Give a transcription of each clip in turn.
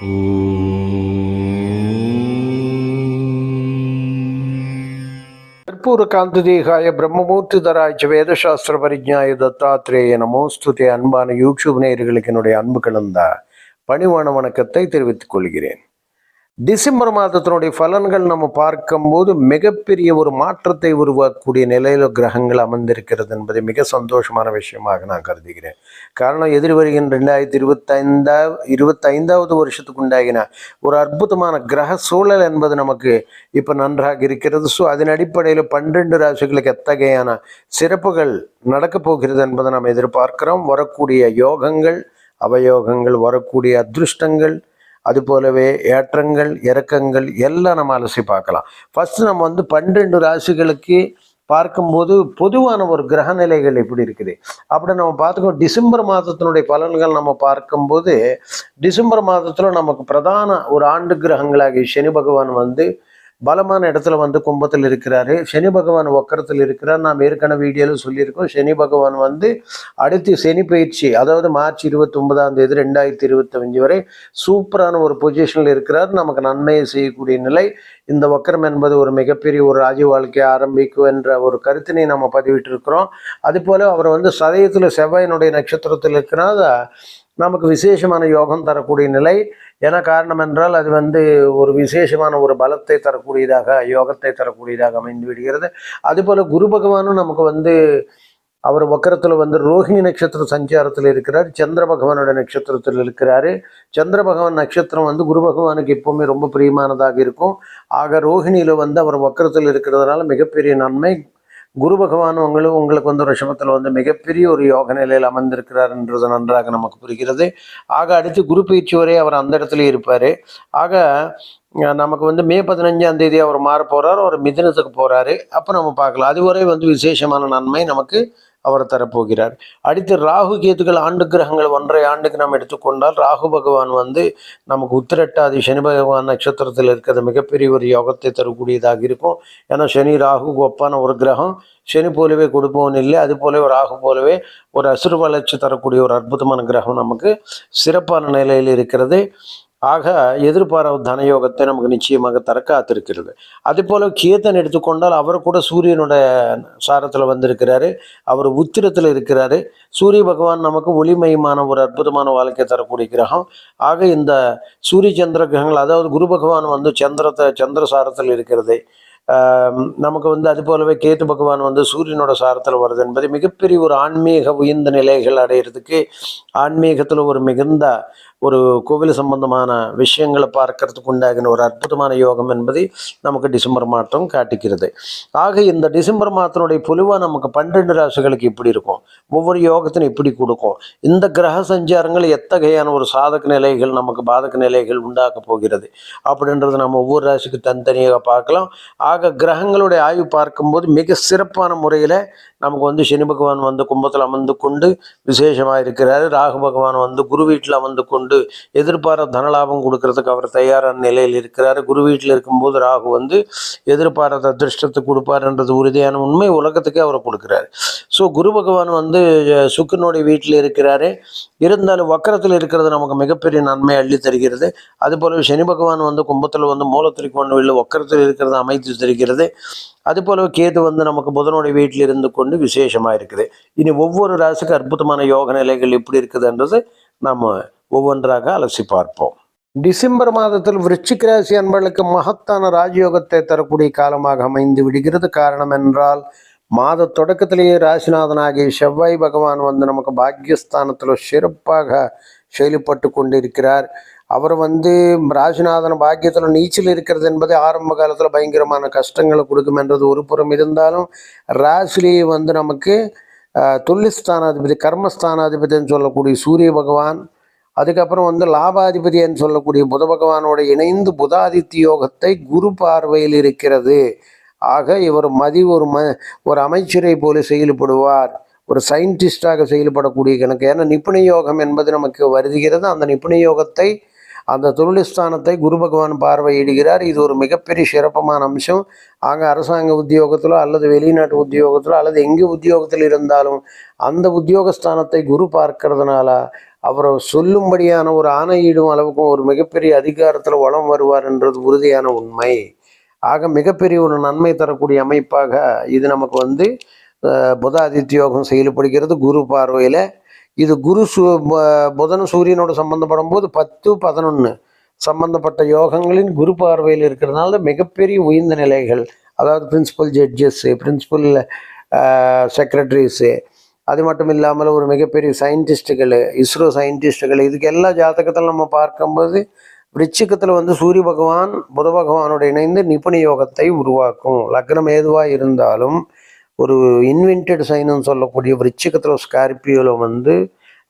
கற்பூரகாந்ததேகாய பிரம்மமூர்த்திதராய்ச்சி வேதசாஸ்திர பரிஜாய தத்தாத்திரேய நமோஸ்துதே அன்பான யூடியூப் நேயர்களுக்கு என்னுடைய அன்பு கலந்த பணிவான வணக்கத்தை தெரிவித்துக் கொள்கிறேன். டிசம்பர் மாதத்தினுடைய பலன்கள் நம்ம பார்க்கும்போது மிகப்பெரிய ஒரு மாற்றத்தை உருவாக்கக்கூடிய நிலையில் கிரகங்கள் அமர்ந்திருக்கிறது என்பதை மிக சந்தோஷமான விஷயமாக நான் கருதுகிறேன். காரணம் எதிர் வருகின்ற ரெண்டாயிரத்தி இருபத்தைந்தா இருபத்தைந்தாவது வருஷத்துக்கு உண்டாகின ஒரு அற்புதமான கிரக சூழல் என்பது நமக்கு இப்போ நன்றாக இருக்கிறது. ஸோ அதன் அடிப்படையில் பன்னிரெண்டு ராசிகளுக்கு எத்தகையான சிறப்புகள் நடக்கப் போகிறது என்பதை நாம் எதிர்பார்க்கிறோம். வரக்கூடிய யோகங்கள் அவயோகங்கள் வரக்கூடிய அதிருஷ்டங்கள் அது போலவே ஏற்றங்கள் இறக்கங்கள் எல்லாம் நம்ம அலசி பார்க்கலாம். ஃபஸ்ட்டு நம்ம வந்து பன்னெண்டு ராசிகளுக்கு பார்க்கும்போது பொதுவான ஒரு கிரக நிலைகள் எப்படி இருக்குது? அப்படி நம்ம பார்த்துக்கோ டிசம்பர் மாதத்தினுடைய பலன்கள் நம்ம பார்க்கும்போது டிசம்பர் மாதத்தில் நமக்கு பிரதான ஒரு ஆண்டு கிரகங்களாகிய சனி பகவான் வந்து பலமான இடத்துல வந்து கும்பத்தில் இருக்கிறாரு. சனி பகவான் ஒக்கரத்தில் இருக்கிறார். நாம் ஏற்கனவே வீடியோவில் சொல்லியிருக்கோம். சனி பகவான் வந்து அடுத்து சனி பயிற்சி அதாவது மார்ச் இருபத்தி ஒன்பதாம் தேதி ரெண்டாயிரத்தி இருபத்தஞ்சு வரை சூப்பரான ஒரு பொசிஷனில் இருக்கிறார். நமக்கு நன்மையை செய்யக்கூடிய நிலை. இந்த வக்கரம் என்பது ஒரு மிகப்பெரிய ஒரு ராஜ வாழ்க்கையை ஆரம்பிக்கும் என்ற ஒரு கருத்தினை நம்ம பதிவிட்டிருக்கிறோம். அதுபோல் அவர் வந்து சதயத்தில் செவ்வாயினுடைய நட்சத்திரத்தில் இருக்கிறனால நமக்கு விசேஷமான யோகம் தரக்கூடிய நிலை. என காரணம் என்றால் அது வந்து ஒரு விசேஷமான ஒரு பலத்தை தரக்கூடியதாக யோகத்தை தரக்கூடியதாக அமைந்து விடுகிறது. அதுபோல் குரு பகவானும் நமக்கு வந்து அவர் வக்கரத்தில் வந்து ரோஹிணி நட்சத்திர சஞ்சாரத்தில் இருக்கிறார். சந்திர பகவானோட நட்சத்திரத்தில் இருக்கிறார். சந்திர பகவான் நட்சத்திரம் வந்து குரு பகவானுக்கு எப்போவுமே ரொம்ப பிரியமானதாக இருக்கும். ஆக ரோஹிணியில் வந்து அவர் வக்கரத்தில் இருக்கிறதுனால மிகப்பெரிய நன்மை குரு பகவான் உங்களுக்கு உங்களுக்கு வந்து ரிஷபத்தில் வந்து மிகப்பெரிய ஒரு யோக நிலையில் அமர்ந்திருக்கிறார் என்றது நன்றாக நமக்கு புரிகிறது. ஆக அடுத்து குரு பயிற்சி வரை அவர் அந்த இடத்துல இருப்பார். ஆக நமக்கு வந்து மே பதினஞ்சாம் தேதி அவர் மாற போகிறார் அவர் மிதினத்துக்கு போகிறாரு அப்போ நம்ம பார்க்கலாம். அதுவரை வந்து விசேஷமான நன்மை நமக்கு அவர் தரப்போகிறார். அடுத்து ராகு கேத்துக்கள் ஆண்டு கிரகங்கள் ஒன்றரை ஆண்டுக்கு நாம் எடுத்துக்கொண்டால் ராகு பகவான் வந்து நமக்கு உத்திரட்டாதி சனி பகவான் நட்சத்திரத்தில் இருக்கிறது. மிகப்பெரிய ஒரு யோகத்தை தரக்கூடியதாக இருக்கும். ஏன்னா சனி ராகு ஒப்பான ஒரு கிரகம். சனி போலவே கொடுப்பவன் இல்லை. அது போலவே ராகு போலவே ஒரு அசுர வளர்ச்சி தரக்கூடிய ஒரு அற்புதமான கிரகம் நமக்கு சிறப்பான நிலையில் இருக்கிறது. ஆக எதிர்பாராத தனயோகத்தை நமக்கு நிச்சயமாக தர காத்திருக்கிறது. அதே போல கேத்தன் எடுத்துக்கொண்டால் அவர் கூட சூரியனோட சாரத்தில் வந்திருக்கிறாரு. அவர் உத்திரத்தில் இருக்கிறாரு. சூரிய பகவான் நமக்கு ஒளிமயமான ஒரு அற்புதமான வாழ்க்கை தரக்கூடிய கிரகம். ஆக இந்த சூரிய சந்திர கிரகங்கள் அதாவது குரு பகவான் வந்து சந்திரத்தை சந்திர சாரத்தில் இருக்கிறது. நமக்கு வந்து அது போலவே கேத்து பகவான் வந்து சூரியனோட சாரத்தில் வருது என்பது மிகப்பெரிய ஒரு ஆன்மீக உயர்ந்த நிலைகள் அடையிறதுக்கு ஆன்மீகத்தில் ஒரு மிகுந்த ஒரு கோவில் சம்பந்தமான விஷயங்களை பார்க்கறதுக்கு உண்டாகின ஒரு அற்புதமான யோகம் என்பதை நமக்கு டிசம்பர் மாதம் காட்டுகிறது ஆக இந்த டிசம்பர் மாதத்தினுடைய பொலிவாக நமக்கு பன்னெண்டு ராசிகளுக்கு இப்படி இருக்கும். ஒவ்வொரு யோகத்திനും இப்படி கொடுக்கும். இந்த கிரக சஞ்சாரங்கள் எத்தகையான ஒரு சாதக நிலைகள் நமக்கு பாதக நிலைகள் உண்டாக்க போகிறது அப்படின்றது நம்ம ஒவ்வொரு ராசிக்கு தனித்தனியாக பார்க்கலாம். ஆக கிரகங்களுடைய ஆய்வு பார்க்கும்போது மிக சிறப்பான முறையில் நமக்கு வந்து சனி பகவான் வந்து கும்பத்தில் அமர்ந்து கொண்டு விசேஷமாக இருக்கிறார். ராகு பகவான் வந்து குரு வீட்டில் அமர்ந்து கொண்டு எதிர்பார தனலாபம் கொடுக்கறதுக்கு அவர் தயாரான நிலையில் இருக்கிறார். குரு வீட்டில் இருக்கும்போது ராகு வந்து எதிர்பாராத அதிர்ஷ்டத்தை கொடுப்பாருன்றது உறுதியான உண்மை. உலகத்துக்கே அவர் கொடுக்குறாரு. ஸோ குரு பகவான் வந்து சுக்கனுடைய வீட்டில் இருக்கிறாரு. இருந்தாலும் வக்கரத்தில் இருக்கிறது நமக்கு மிகப்பெரிய நன்மை அள்ளி தருகிறது. அதுபோல சனி பகவான் வந்து கும்பத்தில் வந்து மூலத்திரிக்கோண வீட்டில் வக்கரத்தில் இருக்கிறது அமைத்து தருகிறது. அதுபோல கேது வந்து நமக்கு புதனுடைய வீட்டில் இருந்து கொண்டு விசேஷமாக இருக்குது இனி ஒவ்வொரு ராசிக்கு அற்புதமான யோக நிலைகள் எப்படி இருக்குதுன்றது நம்ம ஒவ்வொன்றாக அலசி பார்ப்போம். டிசம்பர் மாதத்தில் விருச்சிக ராசி அன்பர்களுக்கு மகத்தான ராஜயோகத்தை தரக்கூடிய காலமாக அமைந்து விடுகிறது. காரணம் என்றால் மாத தொடக்கத்திலேயே ராசிநாதனாகிய செவ்வாய் பகவான் வந்து நமக்கு பாக்கியஸ்தானத்தில் சிறப்பாக செயல்பட்டு கொண்டிருக்கிறார். அவர் வந்து ராசிநாதன் பாக்கியத்தில் நீச்சல் இருக்கிறது என்பது ஆரம்ப காலத்தில் பயங்கரமான கஷ்டங்களை கொடுக்கும் என்றது ஒரு புறம் இருந்தாலும் ராசிலேயே வந்து நமக்கு அஹ், தொழில்ஸ்தானாதிபதி கர்மஸ்தானாதிபதின்னு சொல்லக்கூடிய சூரிய பகவான் அதுக்கப்புறம் வந்து லாபாதிபதின்னு சொல்லக்கூடிய புத பகவானோட இணைந்து புதாதித்ய யோகத்தை குரு பார்வையில் இருக்கிறது. ஆக இவர் மதி ஒரு ம ஒரு அமைச்சரை போல செயல்படுவார். ஒரு சயின்டிஸ்டாக செயல்படக்கூடிய கணக்கு. ஏன்னா நிபுண யோகம் என்பது நமக்கு வருதுகிறது அந்த நிபுண யோகத்தை அந்த தொழில்ஸ்தானத்தை குரு பகவான் பார்வையிடுகிறார். இது ஒரு மிகப்பெரிய சிறப்பமான அம்சம். ஆக அரசாங்க உத்தியோகத்திலோ அல்லது வெளிநாட்டு உத்தியோகத்திலோ அல்லது எங்கே உத்தியோகத்தில் இருந்தாலும் அந்த உத்தியோகஸ்தானத்தை குரு பார்க்கறதுனால அவரை சொல்லும்படியான ஒரு ஆணையிடும் அளவுக்கும் ஒரு மிகப்பெரிய அதிகாரத்தில் வளம் வருவார் என்றது உறுதியான உண்மை. ஆக மிகப்பெரிய ஒரு நன்மை தரக்கூடிய அமைப்பாக இது நமக்கு வந்து புதாதித்யோகம் செயல்படுகிறது குரு பார்வையில். இது குரு சு புதன் சூரியனோட சம்பந்தப்படும் போது பத்து பதினொன்று சம்பந்தப்பட்ட யோகங்களின் குரு பார்வையில் இருக்கிறதுனால மிகப்பெரிய உயர்ந்த நிலைகள். அதாவது பிரின்சிபல் ஜட்ஜஸ்ஸு பிரின்சிபல் செக்ரட்டரிஸு அது மட்டும் இல்லாமல் ஒரு மிகப்பெரிய சயின்டிஸ்ட்டுகள் இஸ்ரோ சயின்டிஸ்ட்டுகள் இதுக்கு எல்லா ஜாதகத்தில் நம்ம பார்க்கும்போது விருச்சிக்கத்தில் வந்து சூரிய பகவான் புத பகவானோட இணைந்து நிபுண யோகத்தை உருவாக்கும். லக்னம் ஏதுவாக இருந்தாலும் ஒரு இன்வென்டட் சைனுன்னு சொல்லக்கூடிய விருச்சிகத்தில் ஸ்கார்பியோவில் வந்து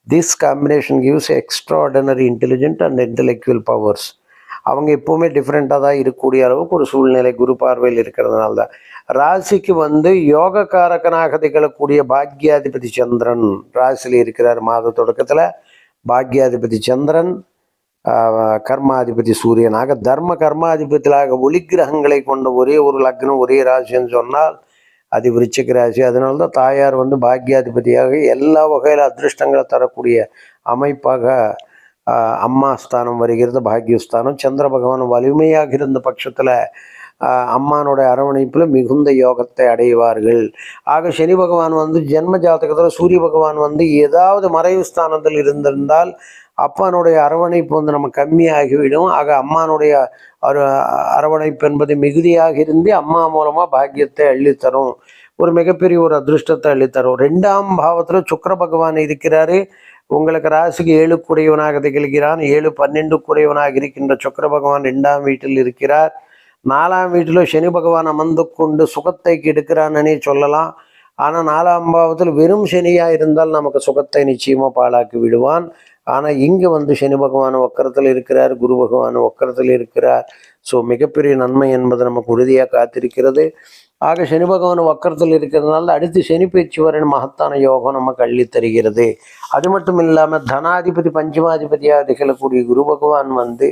this combination gives extraordinary intelligent and intellectual powers அவங்க எப்போவுமே டிஃப்ரெண்ட்டாக தான் இருக்கக்கூடிய அளவுக்கு ஒரு சூழ்நிலை குரு பார்வையில் இருக்கிறதுனால தான். ராசிக்கு வந்து யோகக்காரகனாக திகழக்கூடிய பாக்யாதிபதி சந்திரன் ராசியில் இருக்கிறார் மாத தொடக்கத்தில். பாக்யாதிபதி சந்திரன் கர்மாதிபதி சூரியனாக தர்ம கர்மாதிபதியாக ஒளி கிரகங்களை கொண்ட ஒரே ஒரு லக்னம் ஒரே ராசின்னு சொன்னால் அது விருச்சிக ராசி. அதனால தான் தாயார் வந்து பாக்யாதிபதியாக எல்லா வகையில் அதிர்ஷ்டங்களை தரக்கூடிய அமைப்பாக அம்மா ஸ்தானம் வருகிறது பாக்யஸ்தானம் சந்திர பகவான் வலிமையாக இருந்த பட்சத்தில் அம்மானோட அரவணைப்பில் மிகுந்த யோகத்தை அடைவார்கள். ஆக சனி பகவான் வந்து ஜென்ம ஜாதகத்தில் சூரிய பகவான் வந்து ஏதாவது மறைவு ஸ்தானத்தில் இருந்திருந்தால் அப்பானுடைய அரவணைப்பு வந்து நம்ம கம்மியாகிவிடும். ஆக அம்மானுடைய அரு அரவணைப்பு என்பது மிகுதியாக இருந்து அம்மா மூலமாக பாக்கியத்தை அள்ளித்தரும். ஒரு மிகப்பெரிய ஒரு அதிருஷ்டத்தை அள்ளித்தரும். ரெண்டாம் பாவத்தில் சுக்கர பகவான் இருக்கிறாரு. உங்களுக்கு ராசிக்கு ஏழு கூடையவனாக திகழ்கிறான். ஏழு பன்னெண்டு குடையவனாக இருக்கின்ற சுக்கர பகவான் ரெண்டாம் வீட்டில் இருக்கிறார். நாலாம் வீட்டில் சனி பகவான் அமர்ந்து கொண்டு சுகத்தை கெடுக்கிறான்னே சொல்லலாம். ஆனால் நாலாம் பாவத்தில் வெறும் சனியாக இருந்தால் நமக்கு சுகத்தை நிச்சயமாக பாழாக்கி விடுவான். ஆனால் இங்கே வந்து சனி பகவான் ஒக்கரத்தில் இருக்கிறார் குரு பகவான் ஒக்கரத்தில் இருக்கிறார். ஸோ மிகப்பெரிய நன்மை என்பது நமக்கு உறுதியாக காத்திருக்கிறது. ஆக சனி பகவான் வக்கரத்தில் இருக்கிறதுனால அடுத்து சனி பயிற்சி வரை மகத்தான யோகம் நமக்கு அள்ளி தருகிறது. அது மட்டும் இல்லாமல் தனாதிபதி பஞ்சமாதிபதியாக திகழக்கூடிய குரு பகவான் வந்து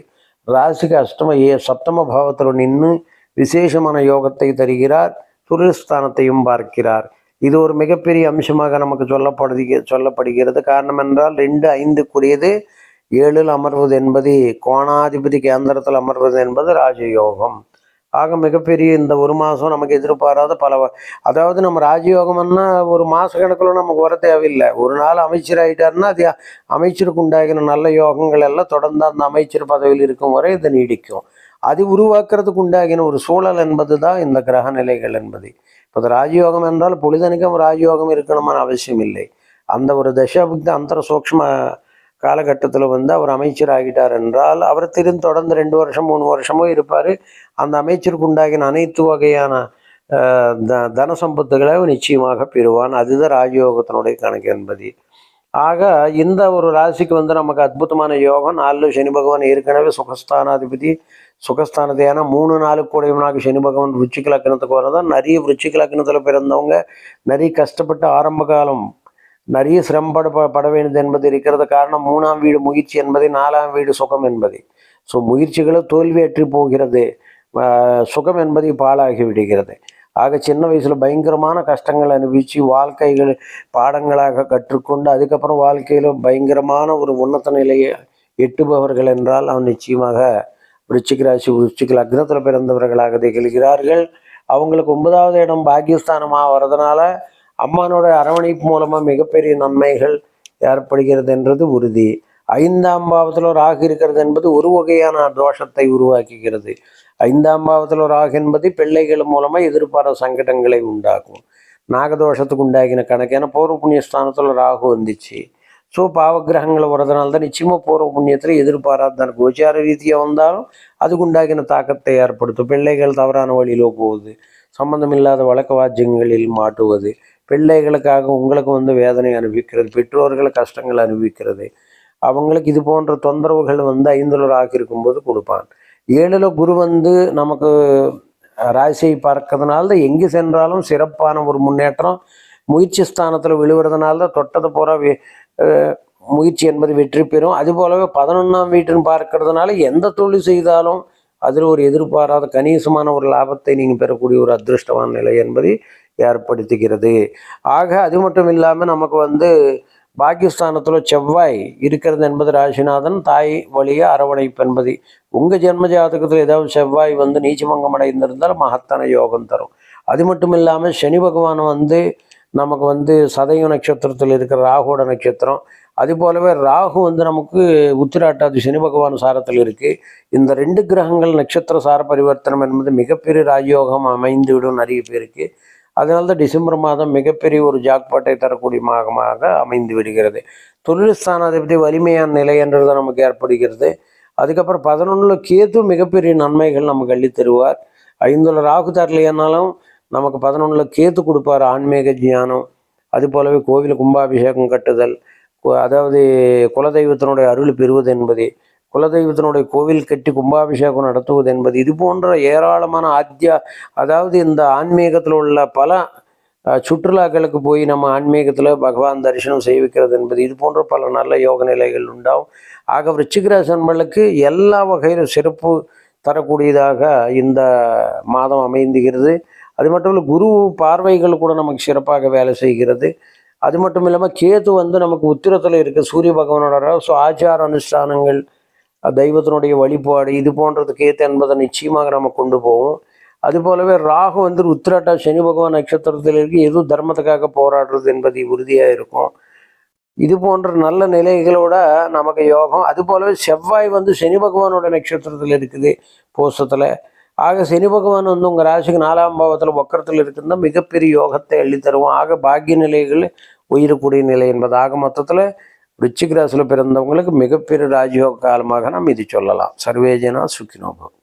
ராசிக்கு அஷ்டம ஏ சப்தம பாவத்தில் நின்று விசேஷமான யோகத்தை தருகிறார் துரிஸ்தானத்தையும் பார்க்கிறார். இது ஒரு மிகப்பெரிய அம்சமாக நமக்கு சொல்லப்படுது சொல்லப்படுகிறது. காரணம் என்றால் ரெண்டு ஐந்துக்குரியது ஏழில் அமர்வது என்பது கோணாதிபதி கேந்திரத்தில் அமர்வது என்பது ராஜயோகம். ஆக மிகப்பெரிய இந்த ஒரு மாதம் நமக்கு எதிர்பாராத பல அதாவது நம்ம ராஜயோகம்னா ஒரு மாத கணக்கில் நமக்கு வர தேவையில்லை. ஒரு நாள் அமைச்சர் ஆகிட்டாருன்னா அது அமைச்சருக்கு உண்டாகின நல்ல யோகங்கள் எல்லாம் தொடர்ந்து அந்த அமைச்சர் பதவியில் இருக்கும் வரை இது நீடிக்கும். அது உருவாக்குறதுக்கு உண்டாகின ஒரு சூழல் என்பது தான் இந்த கிரக நிலைகள் என்பது. இப்போ அது ராஜயோகம் என்றால் பொழுதனிக்கும் ராஜயோகம் இருக்கணுமான அவசியம் இல்லை அந்த ஒரு தசாபுக்தி அந்தர சூக்ஷ்ம காலகட்டத்தில் வந்து அவர் அமைச்சர் ஆகிட்டார் என்றால் அவர் திரும் தொடர்ந்து ரெண்டு வருஷம் மூணு வருஷமோ இருப்பார். அந்த அமைச்சருக்கு உண்டாகின அனைத்து வகையான த தன சம்பத்துகளை நிச்சயமாக பெறுவான். அதுதான் ராஜயோகத்தினுடைய கணக்கு என்பது. ஆக இந்த ஒரு ராசிக்கு வந்து நமக்கு அற்புதமான யோகம். நாலு சனி பகவான் ஏற்கனவே சுகஸ்தானாதிபதி. சுகஸ்தானத்தை ஏன்னா மூணு நாலு கூடையவனாக சனி பகவான் விருச்சிக லக்னத்துக்கு வரதான் நிறைய விருச்சிக லக்னத்தில் பிறந்தவங்க நிறைய கஷ்டப்பட்டு ஆரம்ப காலம் நிறைய சிரமப்பட பட வேண்டியது என்பது இருக்கிறது காரணம். மூணாம் வீடு முயற்சி என்பது நாலாம் வீடு சுகம் என்பது. ஸோ முயற்சிகளை தோல்வியற்றி போகிறது. சுகம் என்பதை பாழாகி விடுகிறது. ஆக சின்ன வயசில் பயங்கரமான கஷ்டங்கள் அனுபவித்து வாழ்க்கைகள் பாடங்களாக கற்றுக்கொண்டு அதுக்கப்புறம் வாழ்க்கையில் பயங்கரமான ஒரு உன்னத நிலையை எட்டுபவர்கள் என்றால் அவன் நிச்சயமாக விருச்சிக ராசி விருச்சிக லக்னத்தில் பிறந்தவர்களாக திகழ்கிறார்கள் அவங்களுக்கு ஒன்பதாவது இடம் பாகிஸ்தானமாக வர்றதுனால அம்மானோட அரவணைப்பு மூலமாக மிகப்பெரிய நன்மைகள் ஏற்படுகிறது என்றது உறுதி. ஐந்தாம் பாவத்தில் ஒரு ராகு இருக்கிறது என்பது ஒரு வகையான தோஷத்தை உருவாக்குகிறது. ஐந்தாம் பாவத்தில் ராகு என்பது பிள்ளைகள் மூலமாக எதிர்பாராத சங்கடங்களை உண்டாக்கும். நாகதோஷத்துக்கு உண்டாகின கணக்கு. ஏன்னா பூர்வ புண்ணியஸ்தானத்தில் ராகு வந்துச்சு. ஸோ பாவகிரகங்கள் வரதுனால நிச்சயமாக பூர்வ புண்ணியத்தில் எதிர்பாராத கோச்சார ரீதியாக வந்தாலும் அதுக்கு உண்டாகின தாக்கத்தை ஏற்படுத்தும். பிள்ளைகள் தவறான வழியிலோ போகுது. சம்பந்தமில்லாத வழக்க வாத்தியங்களில் மாட்டுவது. பிள்ளைகளுக்காக உங்களுக்கு வந்து வேதனை அனுபவிக்கிறது. பெற்றோர்கள் கஷ்டங்கள் அனுபவிக்கிறது. அவங்களுக்கு இது போன்ற தொந்தரவுகள் வந்து ஐந்துலர் ராகு இருக்கும்போது கொடுப்பான். ஏழில் குரு வந்து நமக்கு ராசியை பார்க்கறதுனால தான் எங்கே சென்றாலும் சிறப்பான ஒரு முன்னேற்றம் முயற்சி ஸ்தானத்தில் விழுவுறதுனால தான் தொட்டது பூரா வே- முயற்சி என்பது வெற்றி பெறும். அது போலவே பதினொன்றாம் வீட்டுன்னு பார்க்கறதுனால எந்த தொழில் செய்தாலும் அதில் ஒரு எதிர்பாராத கணிசமான ஒரு லாபத்தை நீங்கள் பெறக்கூடிய ஒரு அதிருஷ்டமான நிலை என்பதை ஏற்படுத்துகிறது. ஆக அது மட்டும் இல்லாமல் நமக்கு வந்து பாகிஸ்தானத்தில் செவ்வாய் இருக்கிறது என்பது ராசிநாதன். தாய் வழியாக அரவணைப்பு என்பது. உங்கள் ஜென்ம ஜாதகத்தில் ஏதாவது செவ்வாய் வந்து நீச்சமங்கம் அடைந்திருந்தால் மகத்தான யோகம் தரும். அது மட்டும் இல்லாமல் சனி பகவான் வந்து நமக்கு வந்து சதய நட்சத்திரத்தில் இருக்கிற ராகுவோட நட்சத்திரம். அது போலவே ராகு வந்து நமக்கு உத்திராட்டாதி சனி பகவான் சாரத்தில் இருக்குது இந்த ரெண்டு கிரகங்கள் நட்சத்திர சார பரிவர்த்தனம் என்பது மிகப்பெரிய ராஜயோகம் அமைந்து விடும் நிறைய பேருக்கு. அதனால தான் டிசம்பர் மாதம் மிகப்பெரிய ஒரு ஜாக்பாட்டை தரக்கூடிய மாதமாக அமைந்து விடுகிறது. தொழில் ஸ்தானாதிபதி வலிமையான நிலை என்றது நமக்கு ஏற்படுகிறது. அதுக்கப்புறம் பதினொன்றில் கேது மிகப்பெரிய நன்மைகள் நமக்கு அள்ளி தருவார் ஐந்துல ராகு தரலையானாலும் நமக்கு பதினொன்றில் கேத்து கொடுப்பார் ஆன்மீக ஞானம். அது போலவே கோவில் கும்பாபிஷேகம் கட்டுதல். அதாவது குலதெய்வத்தினுடைய அருள் பெறுவது என்பது குலதெய்வத்தினுடைய கோவில் கட்டி கும்பாபிஷேகம் நடத்துவது என்பது இது போன்ற ஏராளமான ஆத்தியா அதாவது இந்த ஆன்மீகத்தில் உள்ள பல சுற்றுலாக்களுக்கு போய் நம்ம ஆன்மீகத்தில் பகவான் தரிசனம் செய்விக்கிறது என்பது இது போன்ற பல நல்ல யோக நிலைகள் உண்டாகும். ஆக விருச்சிகராசி எல்லா வகையிலும் சிறப்பு தரக்கூடியதாக இந்த மாதம் அமைந்துகிறது. அது மட்டும் இல்லை குரு பார்வைகள் கூட நமக்கு சிறப்பாக வேலை செய்கிறது. அது மட்டும் இல்லாமல் கேது வந்து நமக்கு உத்திரத்தில் இருக்க. சூரிய பகவானோட ஸோ ஆச்சார அனுஷ்டானங்கள் தெய்வத்தினுடைய வழிபாடு இது போன்றது கேத்து என்பதை நிச்சயமாக நம்ம கொண்டு போவோம். அது போலவே ராகு வந்து உத்திராட்டா சனி பகவான் நட்சத்திரத்தில் இருக்கு. எதுவும் தர்மத்துக்காக போராடுறது என்பது உறுதியாக இருக்கும். இது போன்ற நல்ல நிலைகளோட நமக்கு யோகம். அது போலவே செவ்வாய் வந்து சனி பகவானோட நட்சத்திரத்தில் இருக்குது. போஷத்தில். ஆக சனி பகவான் வந்து உங்கள் ராசிக்கு நாலாம் பாவத்தில் வக்கரத்தில் இருக்குன்னா மிகப்பெரிய யோகத்தை அள்ளி தருவோம் ஆக பாக்கிய நிலைகள் உயிரக்கூடிய நிலை என்பது. ஆக மொத்தத்தில் ரிச்சிக் ராசியில் பிறந்தவங்களுக்கு மிகப்பெரிய ராஜயோக காலமாக நாம் இது சொல்லலாம். சர்வேஜனா சுக்கினோபம்